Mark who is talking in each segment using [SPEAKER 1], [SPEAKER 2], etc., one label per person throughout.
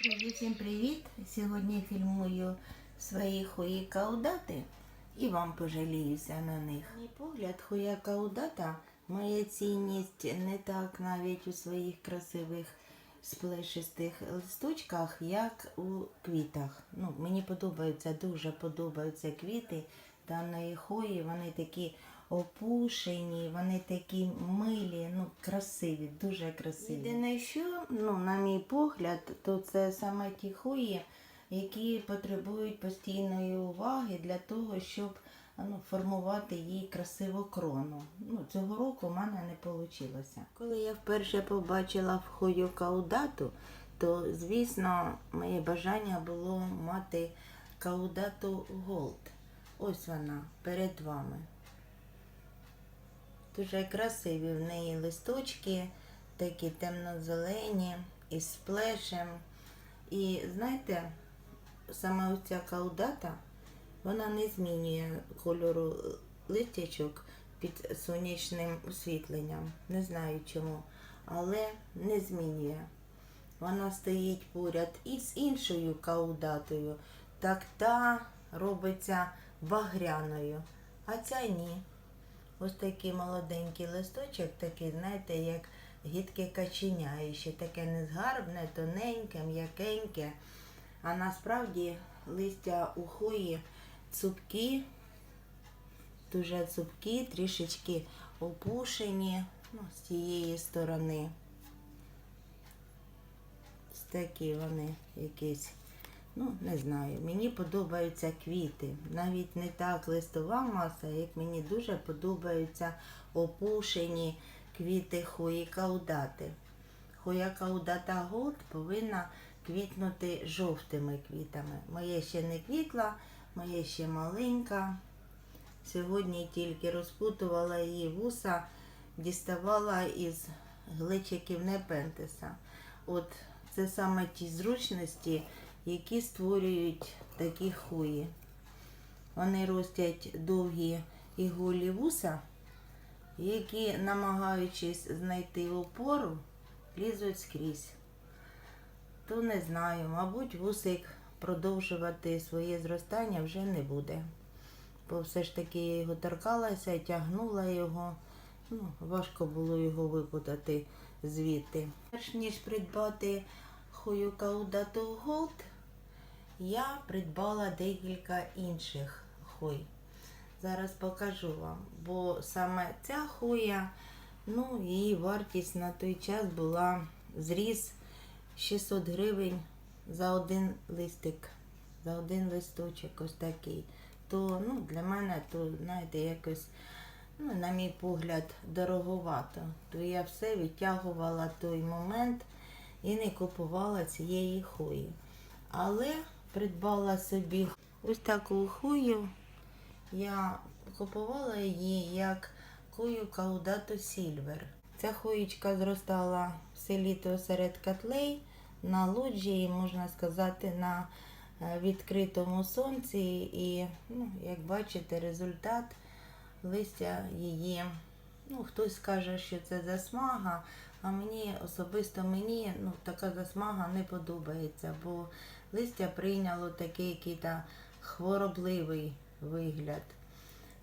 [SPEAKER 1] Всім привіт! Сьогодні фільмую свої хої каудати і вам пожаліюся на них. Мій погляд, хоя каудата має цінність не так навіть у своїх красивих сплешистих листочках, як у квітах. Ну, мені подобаються, дуже подобаються квіти даної хої. Вони такі опушені, вони такі милі, ну красиві, дуже красиві. Єдине, що, ну, на мій погляд, то це саме ті хої, які потребують постійної уваги для того, щоб ну, формувати їй красиву крону. Ну, цього року в мене не вийшло. Коли я вперше побачила в хою каудату, то, звісно, моє бажання було мати каудату Голд. Ось вона перед вами. Дуже красиві в неї листочки, такі темно-зелені, із сплешем. І знаєте, саме оця каудата, вона не змінює кольору листячок під сонячним освітленням. Не знаю чому, але не змінює. Вона стоїть поряд із іншою каудатою, так та робиться багряною, а ця ні. Ось такий молоденький листочок, такий, знаєте, як гідке каченя, таке незгарбне, тоненьке, м'якеньке. А насправді листя у хої цупкі, дуже цупкі, трішечки опушені ну, з цієї сторони. Ось такі вони якісь. Ну, не знаю, мені подобаються квіти. Навіть не так листова маса, як мені дуже подобаються опушені квіти хої каудати. Хоя каудата голд повинна квітнути жовтими квітами. Моє ще не квітла, моє ще маленька. Сьогодні тільки розпутувала її вуса, діставала із гличиків непентеса. От це саме ті зручності які створюють такі хуї. Вони ростять довгі і голі вуса, які, намагаючись знайти опору, лізуть скрізь. То не знаю, мабуть, вусик продовжувати своє зростання вже не буде. Бо все ж таки я його торкалася, тягнула його. Ну, Важко було його випутати звідти. Перш ніж придбати хою каудату голд, я придбала декілька інших хой. Зараз покажу вам, бо саме ця хоя, ну, її вартість на той час була зріс 600 гривень за один листик, за один листочок ось такий. То ну, для мене то, знаєте, якось, ну, на мій погляд, дороговато. То я все відтягувала той момент і не купувала цієї хої. Але придбала собі ось таку хую. Я купувала її як хую каудату Сільвер. Ця хуєчка зростала все літо серед котлей на лоджії, можна сказати, на е, відкритому сонці. І, ну, як бачите, результат листя її. Ну, хтось скаже, що це засмага, а мені особисто мені ну, така засмага не подобається, бо листя прийняло такий який хворобливий вигляд.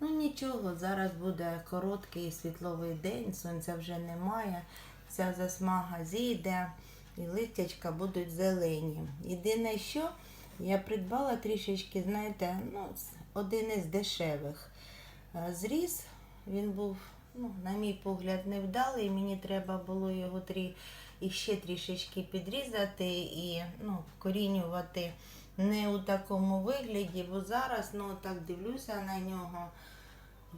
[SPEAKER 1] Ну нічого, зараз буде короткий світловий день, сонця вже немає, ця засмага зійде і листячка будуть зелені. Єдине, що я придбала трішечки, знаєте, ну, один із дешевих. Зріс, він був ну, на мій погляд, невдалий. Мені треба було його трі, і ще трішечки підрізати і ну, корінювати не у такому вигляді, бо зараз ну, так дивлюся на нього.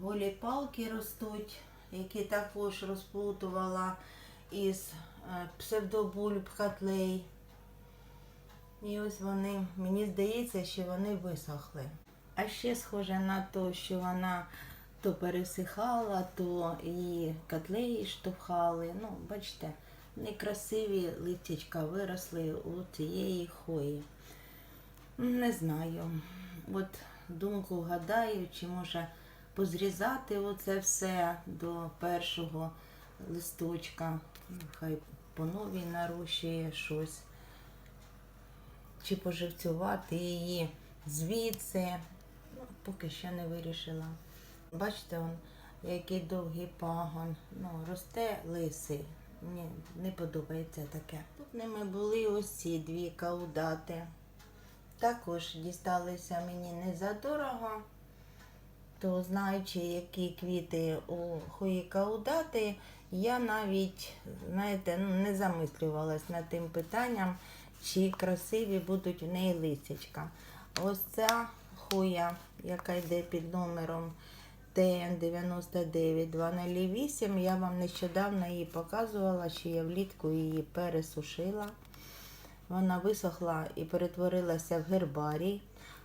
[SPEAKER 1] Голі палки ростуть, які також розплутувала із е, псевдобульб котлей. І ось вони, мені здається, що вони висохли. А ще схоже на те, що вона то пересихала, то і котлеї штовхали. Ну, бачите, некрасиві листячка виросли у цієї хої. Не знаю. От думку гадаю, чи може позрізати оце все до першого листочка. Хай по новій нарощує щось. чи поживцювати її звідси. Ну, поки що не вирішила. Бачите, он, який довгий пагон. Ну, росте лисий. Мені не подобається таке. Тут ними були ось ці дві каудати. Також дісталися мені не задорого. То знаючи, які квіти у хої каудати, я навіть, знаєте, ну, не замислювалась над тим питанням, чи красиві будуть в неї лисячка. Ось ця хуя, яка йде під номером ТН99208, я вам нещодавно її показувала, що я влітку її пересушила. Вона висохла і перетворилася в гербарій,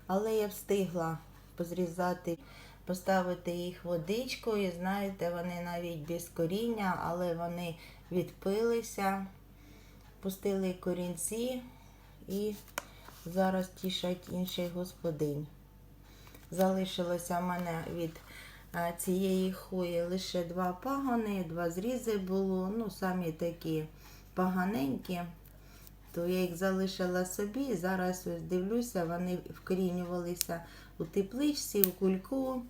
[SPEAKER 1] але я встигла позрізати, поставити їх водичкою. Знаєте, вони навіть без коріння, але вони відпилися, пустили корінці і зараз тішать інших господинь. Залишилося в мене від цієї хвої лише два пагони, два зрізи було, ну самі такі поганенькі то я їх залишила собі. Зараз ось дивлюся, вони вкорінювалися у тепличці, у кульку.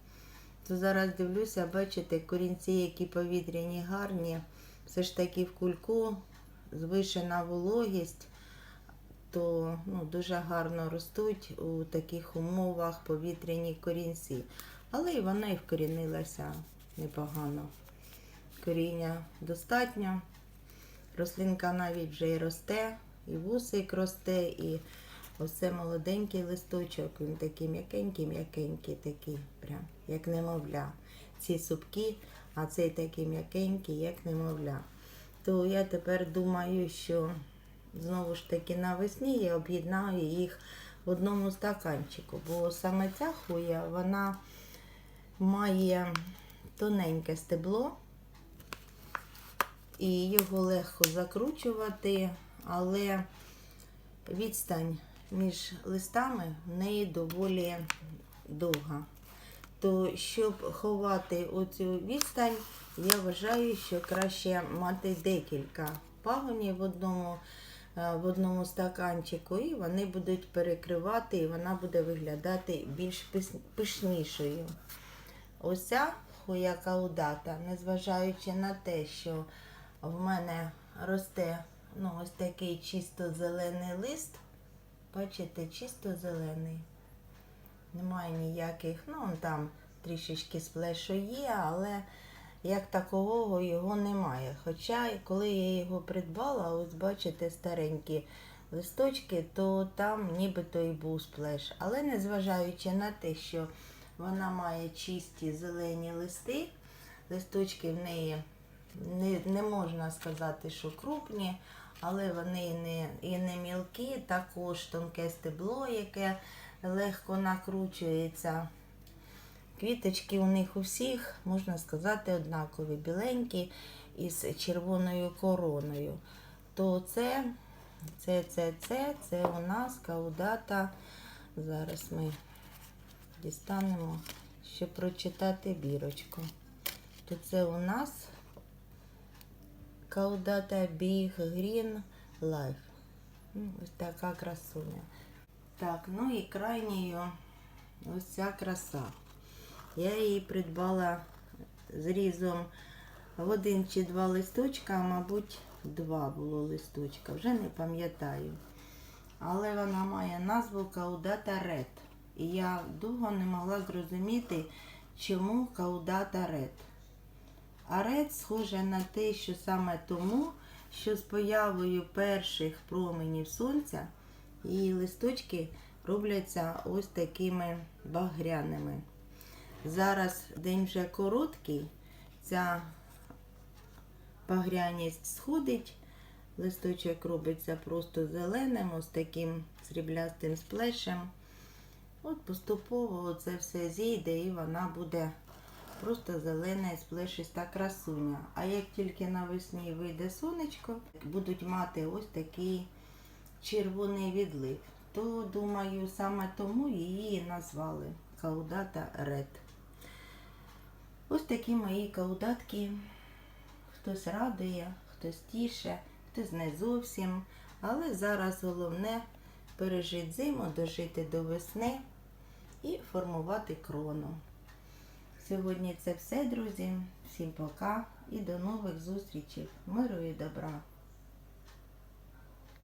[SPEAKER 1] То зараз дивлюся, бачите, корінці, які повітряні, гарні. Все ж таки в кульку звишена вологість, то ну, дуже гарно ростуть у таких умовах повітряні корінці. Але і вона і вкорінилася непогано. Коріння достатньо. Рослинка навіть вже і росте, і вусик росте, і оце молоденький листочок, він такий м'якенький, м'якенький, такий, прям, як немовля. Ці супки, а цей такий м'якенький, як немовля. То я тепер думаю, що знову ж таки навесні я об'єднаю їх в одному стаканчику, бо саме ця хуя, вона має тоненьке стебло і його легко закручувати, але відстань між листами в неї доволі довга. То щоб ховати оцю відстань, я вважаю, що краще мати декілька пагонів в одному, е, в одному стаканчику, і вони будуть перекривати, і вона буде виглядати більш пишнішою. Ось ця хуя каудата, незважаючи на те, що в мене росте ну, ось такий чисто зелений лист. Бачите, чисто зелений. Немає ніяких, ну там трішечки сплешу є, але як такового його немає. Хоча коли я його придбала, ось бачите старенькі листочки, то там нібито і був сплеш. Але незважаючи на те, що вона має чисті зелені листи, листочки в неї не, не можна сказати, що крупні, але вони не, і не мілкі, також тонке стебло, яке легко накручується. Квіточки у них у всіх, можна сказати, однакові, біленькі із червоною короною. То це, це, це, це, це у нас каудата. Зараз ми дістанемо, щоб прочитати бірочку. То це у нас Каудата Big Green Life. Ось така красуня. Так, ну і крайньою ось ця краса. Я її придбала зрізом в один чи два листочка, а мабуть, два було листочка, вже не пам'ятаю. Але вона має назву Каудата Red. І я довго не могла зрозуміти, чому Каудата Red. А ред схоже на те, що саме тому, що з появою перших променів сонця її листочки робляться ось такими багряними. Зараз день вже короткий, ця багряність сходить, листочок робиться просто зеленим, ось таким сріблястим сплешем. От поступово це все зійде і вона буде просто зелена і сплешиста красуня. А як тільки навесні вийде сонечко, будуть мати ось такий червоний відлив. То, думаю, саме тому її назвали Каудата Ред. Ось такі мої каудатки. Хтось радує, хтось тіше, хтось не зовсім. Але зараз головне пережити зиму, дожити до весни і формувати крону. Сьогодні це все, друзі. Всім пока і до нових зустрічей. Миру і добра!